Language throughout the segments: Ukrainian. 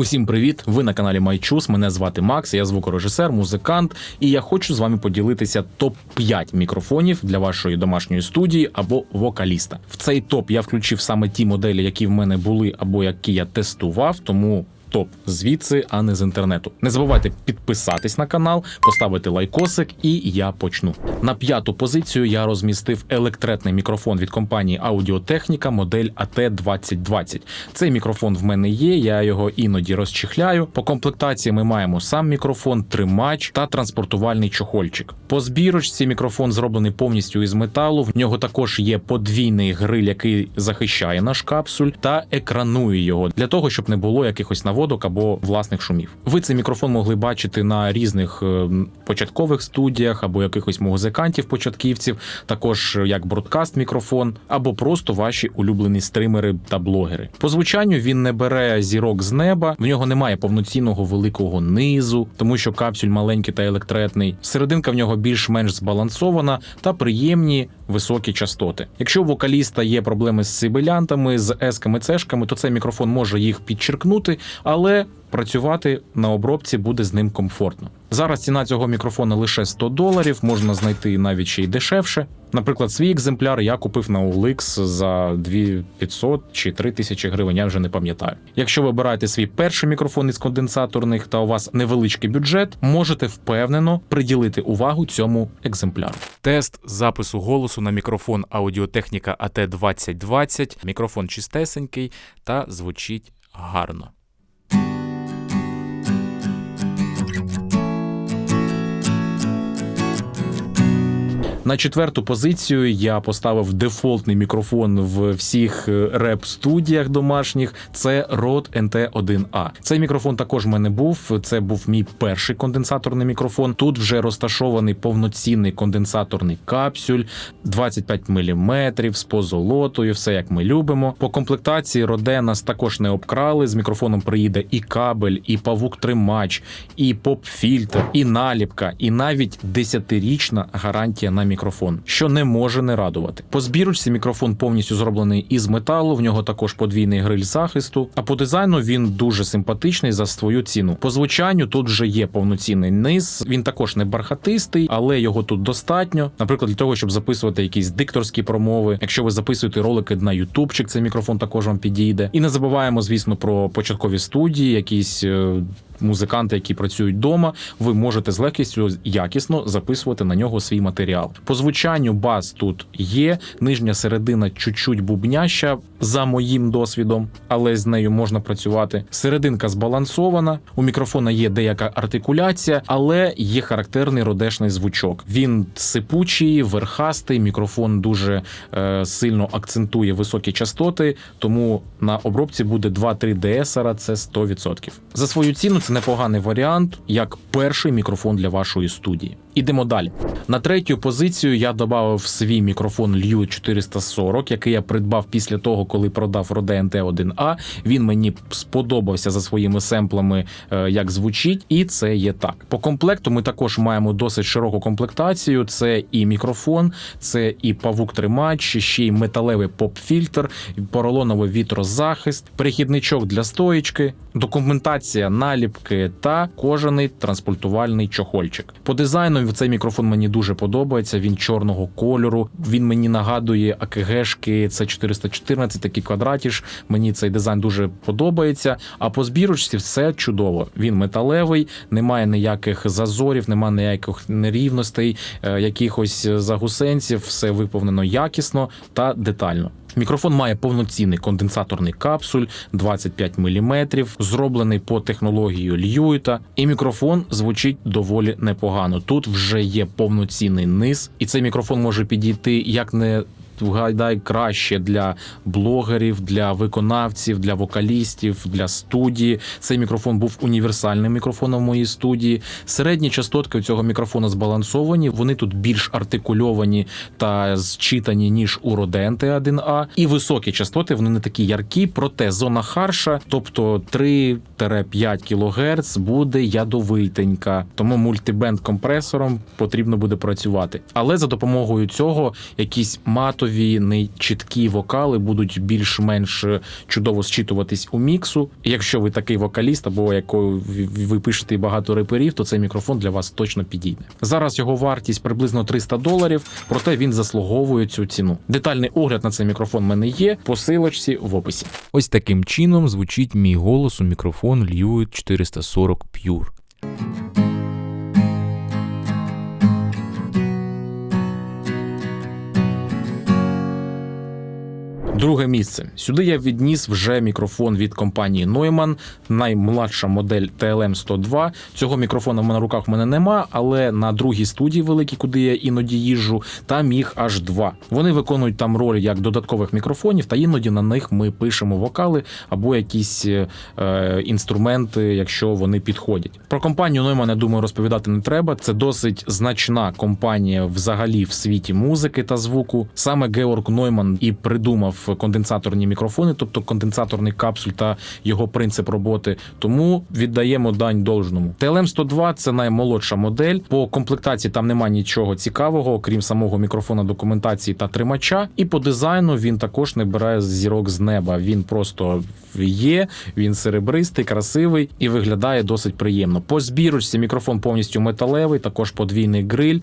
Усім привіт! Ви на каналі Майчус. Мене звати Макс, я звукорежисер, музикант, і я хочу з вами поділитися топ 5 мікрофонів для вашої домашньої студії або вокаліста. В цей топ я включив саме ті моделі, які в мене були або які я тестував, тому. Топ звідси, а не з інтернету. Не забувайте підписатись на канал, поставити лайкосик, і я почну. На п'яту позицію я розмістив електретний мікрофон від компанії Аудіотехніка модель AT2020. Цей мікрофон в мене є, я його іноді розчихляю. По комплектації ми маємо сам мікрофон, тримач та транспортувальний чохольчик. По збірочці мікрофон зроблений повністю із металу. В нього також є подвійний гриль, який захищає наш капсуль, та екранує його для того, щоб не було якихось наводок або власних шумів. Ви цей мікрофон могли бачити на різних е, початкових студіях або якихось музикантів-початківців, також як бродкаст мікрофон, або просто ваші улюблені стримери та блогери. По звучанню він не бере зірок з неба, в нього немає повноцінного великого низу, тому що капсюль маленький та електретний. Серединка в нього більш-менш збалансована та приємні високі частоти. Якщо у вокаліста є проблеми з сибилянтами, з есками, цешками, то цей мікрофон може їх підчеркнути, але працювати на обробці буде з ним комфортно. Зараз ціна цього мікрофона лише 100 доларів, можна знайти навіть ще й дешевше. Наприклад, свій екземпляр я купив на OLX за 2500 чи 3000 гривень, я вже не пам'ятаю. Якщо ви обираєте свій перший мікрофон із конденсаторних та у вас невеличкий бюджет, можете впевнено приділити увагу цьому екземпляру. Тест запису голосу на мікрофон Аудіотехніка AT2020. Мікрофон чистесенький та звучить гарно. На четверту позицію я поставив дефолтний мікрофон в всіх е, реп-студіях домашніх. Це Rode NT1A. Цей мікрофон також в мене був. Це був мій перший конденсаторний мікрофон. Тут вже розташований повноцінний конденсаторний капсюль 25 мм з позолотою, все як ми любимо. По комплектації Rode нас також не обкрали. З мікрофоном приїде і кабель, і павук-тримач, і поп-фільтр, і наліпка, і навіть 10-річна гарантія на мікрофон, що не може не радувати. По збірочці мікрофон повністю зроблений із металу. В нього також подвійний гриль захисту. А по дизайну він дуже симпатичний за свою ціну. По звучанню тут вже є повноцінний низ. Він також не бархатистий, але його тут достатньо. Наприклад, для того, щоб записувати якісь дикторські промови. Якщо ви записуєте ролики на ютубчик, цей мікрофон також вам підійде. І не забуваємо, звісно, про початкові студії, якісь. Музиканти, які працюють вдома, ви можете з легкістю якісно записувати на нього свій матеріал. По звучанню бас тут є. Нижня середина чуть-чуть бубняща за моїм досвідом, але з нею можна працювати. Серединка збалансована. У мікрофона є деяка артикуляція, але є характерний родешний звучок. Він сипучий, верхастий. Мікрофон дуже е, сильно акцентує високі частоти, тому на обробці буде 2-3 DSR, це 100%. За свою ціну це непоганий варіант, як перший мікрофон для вашої студії. Ідемо далі. На третю позицію я додав свій мікрофон Liu 440, який я придбав після того, коли продав Rode NT1A. Він мені сподобався за своїми семплами, е, як звучить, і це є так. По комплекту ми також маємо досить широку комплектацію. Це і мікрофон, це і павук-тримач, ще й металевий поп-фільтр, поролоновий вітрозахист, перехідничок для стоїчки, документація наліпки та кожаний транспортувальний чохольчик. По дизайну цей мікрофон мені дуже подобається. Він чорного кольору. Він мені нагадує АКГшки, це 414, такий квадратіж. Мені цей дизайн дуже подобається. А по збірочці все чудово. Він металевий, немає ніяких зазорів, немає ніяких нерівностей, е, якихось загусенців. Все виповнено якісно та детально. Мікрофон має повноцінний конденсаторний капсуль 25 мм, зроблений по технології Льюіта, і мікрофон звучить доволі непогано. Тут вже є повноцінний низ, і цей мікрофон може підійти як не вгадай краще для блогерів, для виконавців, для вокалістів, для студії. Цей мікрофон був універсальним мікрофоном в моїй студії. Середні частотки у цього мікрофона збалансовані. Вони тут більш артикульовані та зчитані ніж у Rode NT1A. І високі частоти вони не такі яркі, проте зона харша, тобто 3-5 кГц, буде ядовитенька. Тому мультибенд компресором потрібно буде працювати. Але за допомогою цього якісь матові базові, не чіткі вокали будуть більш-менш е, чудово зчитуватись у міксу. Якщо ви такий вокаліст, або якою ви- пишете багато реперів, то цей мікрофон для вас точно підійде. Зараз його вартість приблизно 300 доларів, проте він заслуговує цю ціну. Детальний огляд на цей мікрофон в мене є. Посилочці в описі. Ось таким чином звучить мій голос у мікрофон Lewitt 440 Pure. Друге місце. Сюди я відніс вже мікрофон від компанії Neumann, наймладша модель TLM 102. Цього мікрофона в мене на руках в мене нема, але на другій студії великій, куди я іноді їжджу, там їх аж два. Вони виконують там роль як додаткових мікрофонів, та іноді на них ми пишемо вокали або якісь е, е, інструменти, якщо вони підходять. Про компанію Neumann, я думаю, розповідати не треба. Це досить значна компанія взагалі в світі музики та звуку. Саме Георг Нойман і придумав конденсаторні мікрофони, тобто конденсаторний капсуль та його принцип роботи. Тому віддаємо дань должному. TLM 102 це наймолодша модель. По комплектації там нема нічого цікавого, окрім самого мікрофона документації та тримача. І по дизайну він також не бере зірок з неба. Він просто є, він серебристий, красивий і виглядає досить приємно. По збірочці мікрофон повністю металевий, також подвійний гриль.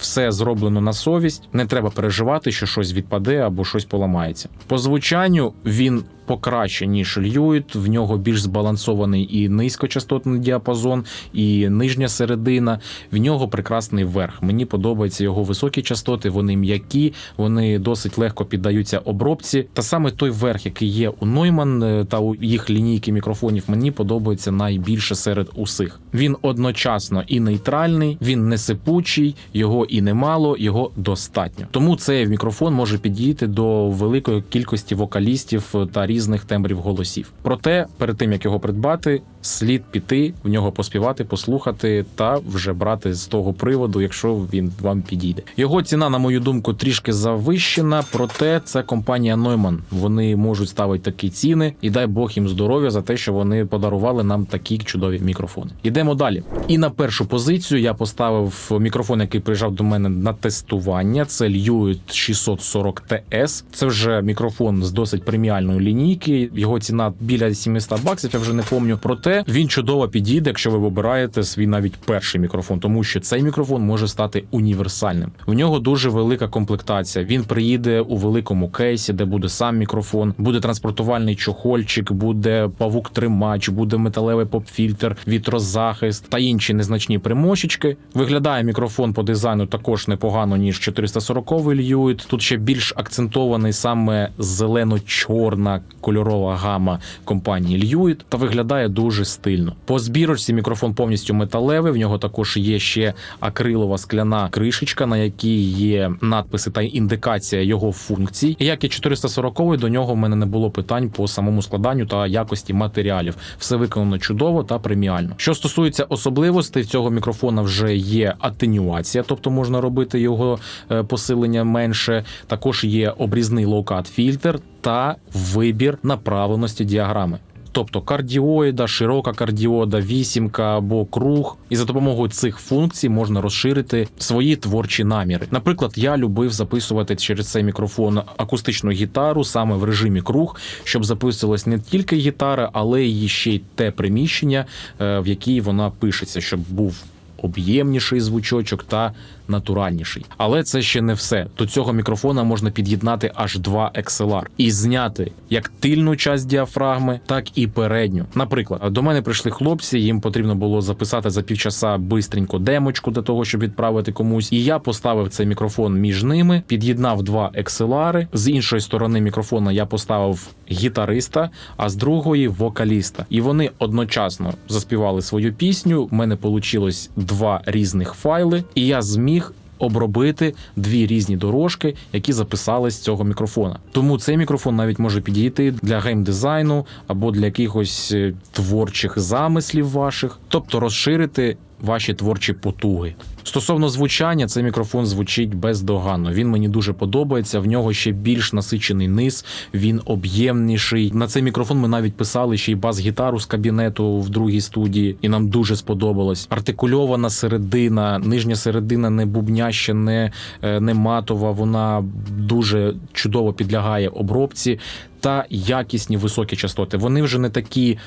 Все зроблено на совість, не треба переживати, що щось відпаде або щось поламається. По звучанню він покраще, ніж Льюіт. В нього більш збалансований і низькочастотний діапазон, і нижня середина. В нього прекрасний верх. Мені подобаються його високі частоти, вони м'які, вони досить легко піддаються обробці. Та саме той верх, який є у Neumann е, та у їх лінійки мікрофонів, мені подобається найбільше серед усіх. Він одночасно і нейтральний, він не сипучий, його і немало, його достатньо. Тому цей мікрофон може підійти до великої кількості вокалістів та різних тембрів голосів. Проте, перед тим як його придбати, слід піти в нього поспівати, послухати та вже брати з того приводу, якщо він вам підійде. Його ціна, на мою думку, трішки завищена, проте це компанія Neumann. Вони можуть ставити такі ціни, і дай Бог їм здоров'я за те, що вони подарували нам такі чудові мікрофони. Ідемо далі. І на першу позицію я поставив мікрофон, який приїжджав до мене на тестування. Це Lewitt 640 TS. Це вже мікрофон з досить преміальної лінійки. Його ціна біля 700 баксів. Я вже не пам'ятаю. Проте він чудово підійде, якщо ви вибираєте свій навіть перший мікрофон, тому що цей мікрофон може стати універсальним. У нього дуже велика комплектація. Він приїде у великому кейсі, де буде сам мікрофон, буде транспортувальний чохольчик, буде павук тримач, буде металевий поп-фільтр, вітрозахист та інші незначні примочечки. Виглядає мікрофон по дизайну також непогано ніж 440 Lewitt. Тут ще більш акцентований саме зелено-чорна кольорова гама компанії Lewitt та виглядає дуже стильно. По збірочці мікрофон повністю металевий. В нього також є ще акрилова скляна кришечка, на якій є надписи та індикація його функцій. Як і 440 до нього в мене не було питань по самому складанню та якості матеріалів. Все виконано чудово та преміально. Що стосується особливостей, цього мікрофона вже є атенюація, тобто можна робити його е, посилення менше. Також є обрізний лоукат фільтр та вибір направленості діаграми. Тобто кардіоїда, широка кардіода, вісімка або круг, і за допомогою цих функцій можна розширити свої творчі наміри. Наприклад, я любив записувати через цей мікрофон акустичну гітару саме в режимі круг, щоб записувалась не тільки гітара, але й ще й те приміщення, е, в якій вона пишеться, щоб був об'ємніший звучочок та натуральніший. Але це ще не все. До цього мікрофона можна під'єднати аж два XLR і зняти як тильну часть діафрагми, так і передню. Наприклад, до мене прийшли хлопці, їм потрібно було записати за півчаса бистренько демочку для того, щоб відправити комусь. І я поставив цей мікрофон між ними, під'єднав два XLR. З іншої сторони мікрофона я поставив гітариста, а з другої вокаліста. І вони одночасно заспівали свою пісню. У мене вийшло два різних файли, і я зміг. Обробити дві різні дорожки, які записали з цього мікрофона. Тому цей мікрофон навіть може підійти для геймдизайну або для якихось е, творчих замислів ваших, тобто розширити ваші творчі потуги. Стосовно звучання, цей мікрофон звучить бездоганно. Він мені дуже подобається. В нього ще більш насичений низ, він об'ємніший. На цей мікрофон ми навіть писали ще й бас-гітару з кабінету в другій студії, і нам дуже сподобалось. Артикульована середина, нижня середина не бубняща, не, е, не матова. Вона дуже чудово підлягає обробці. Та якісні високі частоти. Вони вже не такі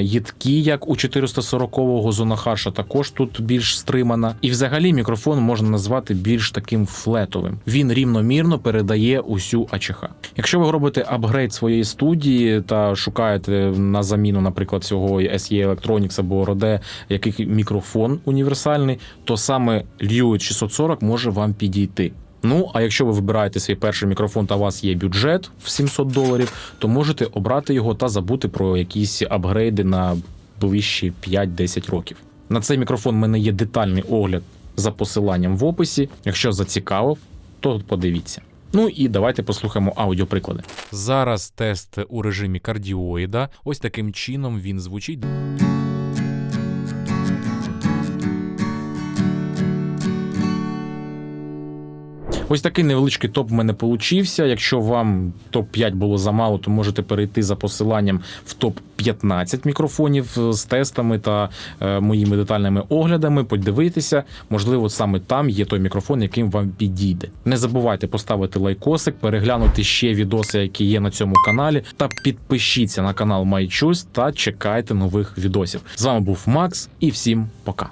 їдкі, як у 440-го зона харша, також тут більш стримана. І взагалі мікрофон можна назвати більш таким флетовим. Він рівномірно передає усю АЧХ. Якщо ви робите апгрейд своєї студії та шукаєте на заміну, наприклад, цього SE Electronics або Rode, який мікрофон універсальний, то саме Lewitt 640 може вам підійти. Ну, а якщо ви вибираєте свій перший мікрофон та у вас є бюджет в 700 доларів, то можете обрати його та забути про якісь апгрейди на ближчі 5-10 років. На цей мікрофон в мене є детальний огляд за посиланням в описі. Якщо зацікавив, то подивіться. Ну і давайте послухаємо аудіоприклади. Зараз тест у режимі кардіоїда. Ось таким чином він звучить. Ось такий невеличкий топ в мене получився. Якщо вам топ 5 було замало, то можете перейти за посиланням в топ 15 мікрофонів з тестами та е, моїми детальними оглядами. Подивитися, можливо, саме там є той мікрофон, яким вам підійде. Не забувайте поставити лайкосик, переглянути ще відоси, які є на цьому каналі, та підпишіться на канал MyChoice та чекайте нових відосів. З вами був Макс, і всім пока.